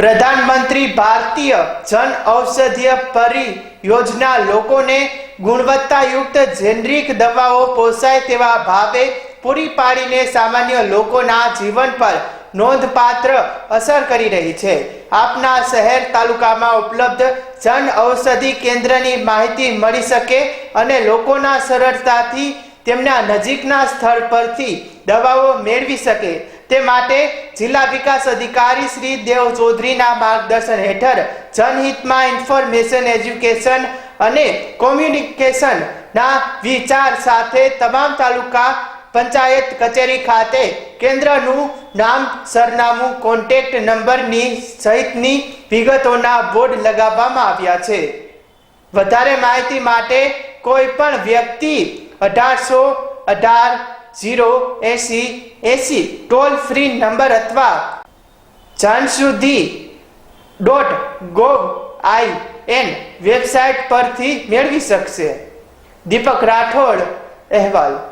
પ્રધાનમંત્રી ભારતીય જન ઔષધીય પરિયોજના લોકોને ગુણવત્તાયુક્ત જેનરિક દવાઓ પોસાય તેવા ભાવે પૂરી પાડીને સામાન્ય લોકોના જીવન પર નોંધપાત્ર અસર કરી રહી છે. આપના શહેર તાલુકામાં ઉપલબ્ધ જન ઔષધિ કેન્દ્રની માહિતી મળી શકે અને લોકોના સરળતાથી તેમના નજીકના સ્થળ પરથી દવાઓ મેળવી શકે. તે માટે જિલ્લા વિકાસ અધિકારી શ્રી દેવ ચૌધરીના માર્ગદર્શન હેઠળ જનહિતમાં ઇન્ફોર્મેશન એજ્યુકેશન અને કોમ્યુનિકેશન ના વિચાર સાથે તમામ તાલુકા પંચાયત કચેરી ખાતે કેન્દ્રનું નામ, સરનામું, કોન્ટેક્ટ નંબરની સહિતની વિગતોના બોર્ડ લગાવવામાં આવ્યા છે. વધારે માહિતી માટે કોઈ પણ વ્યક્તિ અઢારસો અઢાર જીરો એસી એસી ટોલ ફ્રી નંબર અથવા જાનશુદ્ધિ dot gov I N website પરથી મેળવી શકશે. દીપક રાઠોડ અહેવાલ.